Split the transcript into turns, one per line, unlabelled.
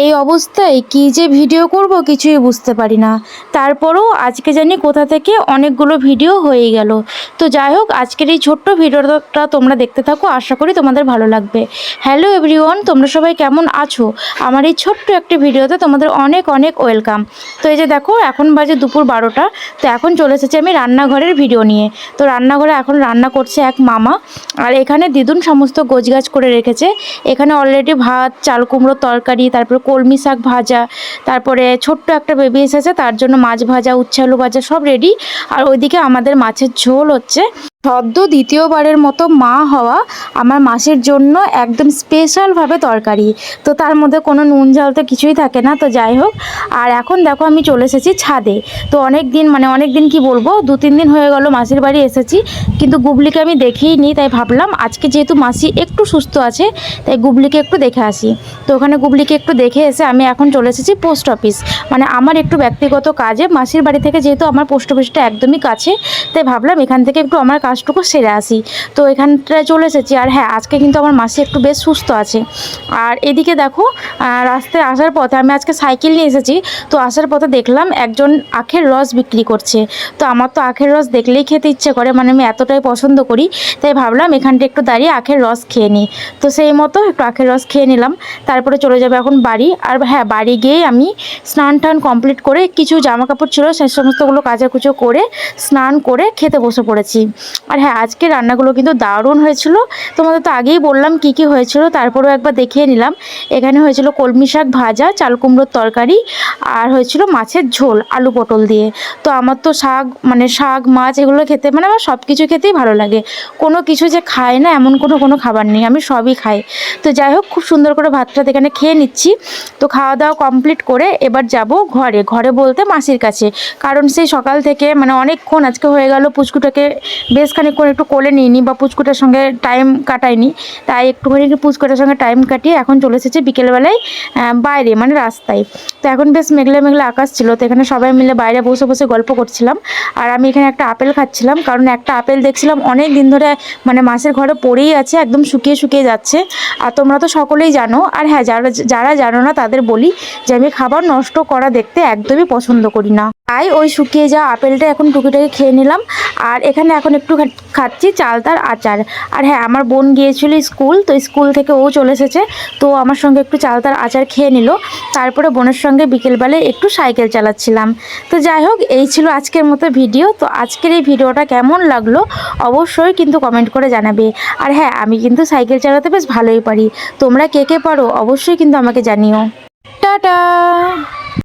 এই অবস্থায় কি যে ভিডিও করব কিছুই বুঝতে পারি না। তারপরেও আজকে জানি কোথা থেকে অনেকগুলো ভিডিও হয়ে গেল। তো যাই হোক, আজকের এই ছোট্ট ভিডিওটা তোমরা দেখতে থাকো, আশা করি তোমাদের ভালো লাগবে। হ্যালো এভরিওয়ান, তোমরা সবাই কেমন আছো? আমার এই ছোট্ট একটি ভিডিওতে তোমাদের অনেক অনেক ওয়েলকাম। তো এই যে দেখো, এখন বাজে দুপুর বারোটা। তো এখন চলে এসেছি আমি রান্নাঘরের ভিডিও নিয়ে। তো রান্নাঘরে এখন রান্না করছে এক মামা। আর এখানে দিদুন সমস্ত গোছগাছ করে রেখেছে। এখানে অলরেডি ভাত, চাল কুমড়োর তরকারি, তারপরে কলমি শাক ভাজা, তারপরে ছোট্ট একটা বেবি এসেছে, তার জন্য মাছ ভাজা, উচ্ছে আলু ভাজা সব রেডি আর ওইদিকে আমাদের মাছের ঝোল হচ্ছে। সদ্য দ্বিতীয়বারের মতো মা হওয়া আমার মাসির জন্য একদম স্পেশালভাবে তরকারি। তো তার মধ্যে কোনো নুন ঝাল তো কিছুই থাকে না, তো যাই হোক। আর এখন দেখো আমি চলে এসেছি ছাদে। তো অনেক দিন মানে অনেক দিন কি বলব, দু তিন দিন হয়ে গেল মাসির বাড়ি এসেছি, কিন্তু গুবলিকে আমি দেখেই নি তাই ভাবলাম আজকে যেহেতু মাসি একটু সুস্থ আছে, তাই গুবলিকে একটু দেখে আসি। তো ওখানে গুবলিকে একটু দেখে এসে আমি এখন চলে এসেছি পোস্ট অফিস। মানে আমার একটু ব্যক্তিগত কাজে, মাসির বাড়ি থেকে যেহেতু আমার পোস্ট অফিসটা একদমই কাছে, তাই ভাবলাম এখান থেকে একটু আমার কাজটুকু সেরে আসি। তো এখানটায় চলে এসেছি আর হ্যাঁ আজকে কিন্তু আমার মাসি একটু বেশ সুস্থ আছে। আর এদিকে দেখো রাস্তায় আসার পথে আমি আজকে সাইকেল নিয়ে এসেছি। তো আসার পথে দেখলাম একজন আখের রস বিক্রি করছে। তো আমার তো আখের রস দেখলেই খেতে ইচ্ছে করে মানে আমি এতটাই পছন্দ করি। তাই ভাবলাম এখানটা একটু দাঁড়িয়ে আখের রস খেয়ে নিই। তো সেই মতো একটু আখের রস খেয়ে নিলাম। তারপরে চলে যাবে এখন বাড়ি। আর হ্যাঁ বাড়ি গিয়েই আমি স্নান টান কমপ্লিট করে কিছু জামা কাপড় ছিল, সে সমস্তগুলো কাচাকুচো করে স্নান করে খেতে বসে পড়েছি। আর হ্যাঁ আজকে রান্নাগুলো কিন্তু দারুণ হয়েছিল। তোমাদের তো আগেই বললাম কি কি হয়েছিল, তারপরেও একবার দেখিয়ে নিলাম। এখানে হয়েছিল কলমি শাক ভাজা, চাল কুমড়োর তরকারি আর হয়েছিল মাছের ঝোল, আলু পটল দিয়ে। তো আমার তো শাক মানে শাক, মাছ এগুলো খেতে মানে আমার সব কিছু খেতেই ভালো লাগে। কোনো কিছু যে খায় না, এমন কোনো কোনো খাবার নেই, আমি সবই খাই। তো যাই হোক, খুব সুন্দর করে ভাতটা এখানে খেয়ে নিচ্ছি। তো খাওয়া দাওয়া কমপ্লিট করে এবার যাব ঘরে। ঘরে বলতে মাসির কাছে। কারণ সেই সকাল থেকে মানে অনেকক্ষণ আজকে হয়ে গেল পুচকুটাকে বেশ খানিকক্ষণ একটু কোলে নিইনি বা পুচকুটার সঙ্গে টাইম কাটাইনি। তাই একটুখানি পুচকুটার সঙ্গে টাইম কাটিয়ে এখন চলে এসেছে বিকেলবেলায় বাইরে মানে রাস্তায়। তো এখন বেশ মেঘলা মেঘলা আকাশ ছিল, তো এখানে সবাই মিলে বাইরে বসে বসে গল্প করছিলাম। আর আমি এখানে একটা আপেল খাচ্ছিলাম, কারণ একটা আপেল দেখছিলাম অনেক দিন ধরে মানে মাসের ঘরে পড়েই আছে, একদম শুকিয়ে শুকিয়ে যাচ্ছে। আর তোমরা তো সকলেই জানো, আর হ্যাঁ যারা যারা জানো না তাদের বলি যে আমি খাবার নষ্ট করা দেখতে একদমই পছন্দ করি না। তাই ওই শুকিয়ে যাওয়া আপেলটা এখন টুকিটাকি খেয়ে নিলাম। আর এখানে এখন একটু খাচ্ছি চালতার আচার। আর হ্যাঁ আমার বোন গিয়েছিল স্কুল, তো স্কুল থেকে ও চলে এসেছে, তো আমার সঙ্গে একটু চালতার আচার খেয়ে নিল। তারপরে বোনের সঙ্গে বিকেলবেলায় একটু সাইকেল চালাচ্ছিলাম। তো যাই হোক, এই ছিল আজকের মতো ভিডিও। তো আজকের এই ভিডিওটা কেমন লাগল অবশ্যই কিন্তু কমেন্ট করে জানাবে। আর হ্যাঁ আমি কিন্তু সাইকেল চালাতে বেশ ভালোই পারি। তোমরা কে কে পারো অবশ্যই কিন্তু আমাকে জানিও। টাটা!